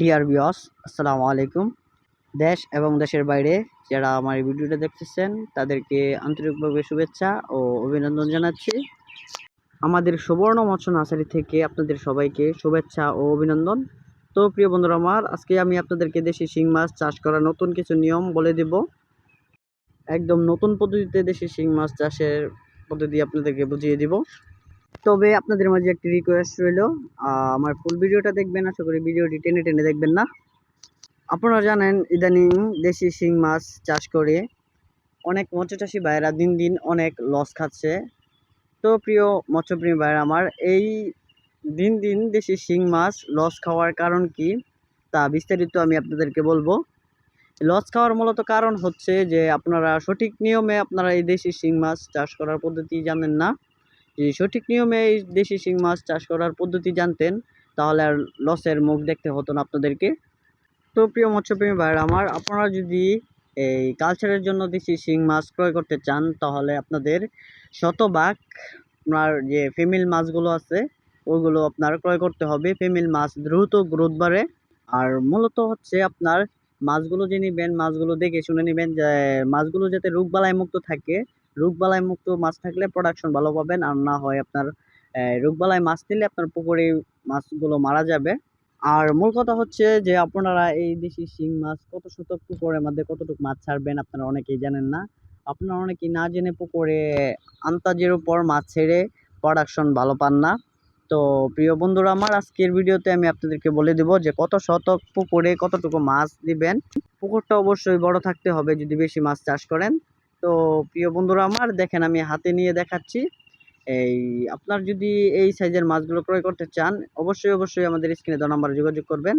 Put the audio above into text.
Deer বিয়স আসসালামু আলাইকুম দেশ এবং দেশের বাইরে যারা আমার এই ভিডিওটা দেখতেছেন, তাদেরকে আন্তরিকভাবে শুভেচ্ছা ও অভিনন্দন জানাচ্ছি। আমাদের সুবর্ণ মৎস্য নার্সারি থেকে আপনাদের সবাইকে শুভেচ্ছা ও অভিনন্দন। তো প্রিয় বন্ধুরা আমার, আজকে আমি আপনাদেরকে দেশি শিং মাছ চাষ করার নতুন কিছু নিয়ম বলে দেব। একদম নতুন পদ্ধতিতে দেশি শিং মাছ চাষের পদ্ধতি আপনাদেরকে বুঝিয়ে দিব। তবে আপনাদের মাঝে একটি রিকোয়েস্ট রইল। আমার ফুল ভিডিওটা দেখবেন, আশা করি ভিডিওটি টেনে টেনে দেখবেন না। আপনারা জানেন, ইদানিং দেশি শিং মাছ চাষ করে অনেক মৎস্য চাষি ভাইয়েরা দিন দিন অনেক লস খাচ্ছে। তো প্রিয় মৎস্যপ্রেমী ভাইয়েরা আমার, এই দিন দিন দেশি শিং মাছ লস খাওয়ার কারণ কি, তা বিস্তারিত আমি আপনাদেরকে বলব। লস খাওয়ার মূলত কারণ হচ্ছে যে, আপনারা সঠিক নিয়মে আপনারা এই দেশি শিং মাছ চাষ করার পদ্ধতি জানেন না। যদি সঠিক নিয়মে এই দেশি শিং মাছ চাষ করার পদ্ধতি জানতেন, তাহলে আর লসের মুখ দেখতে হতো না আপনাদেরকে। তো প্রিয় মৎস্যপ্রেমী ভাইয়েরা আমার, আপনারা যদি এই কালচারের জন্য দেশি শিং মাছ ক্রয় করতে চান, তাহলে আপনাদের শতভাগ আপনার যে ফিমেল মাছগুলো আছে, ওইগুলো আপনার ক্রয় করতে হবে। ফিমেল মাছ দ্রুত গ্রোথ বাড়ে। আর মূলত হচ্ছে আপনার মাছগুলো যে নেবেন, মাছগুলো দেখে শুনে নেবেন যে, মাছগুলো যাতে রোগবালাই মুক্ত থাকে রোগবালাই মুক্ত মাছ থাকলে প্রোডাকশন ভালো পাবেন আর না হয় আপনার রোগবালাই মাছ নিলে আপনার পুকুরে মাছগুলো মারা যাবে। আর মূল কথা হচ্ছে যে আপনারা এই দেশি শিং মাছ কত শতক পুকুরের মধ্যে কতটুকু মাছ ছাড়বেন আপনারা অনেকেই জানেন না। আপনারা অনেকেই না জেনে পুকুরে আন্তাজের উপর মাছ ছেড়ে প্রোডাকশন ভালো পান না। তো প্রিয় বন্ধুরা, আমার আজকের ভিডিওতে আমি আপনাদেরকে বলে দেব যে কত শতক পুকুরে কতটুকু মাছ দিবেন। পুকুরটা অবশ্যই বড় থাকতে হবে যদি বেশি মাছ চাষ করেন। তো প্রিয় বন্ধুরা আমার, দেখেন আমি হাতে নিয়ে দেখাচ্ছি। এই আপনার যদি এই সাইজের মাছগুলো ক্রয় করতে চান, অবশ্যই অবশ্যই আমাদের স্ক্রিনে দেওয়া নাম্বারে যোগাযোগ করবেন।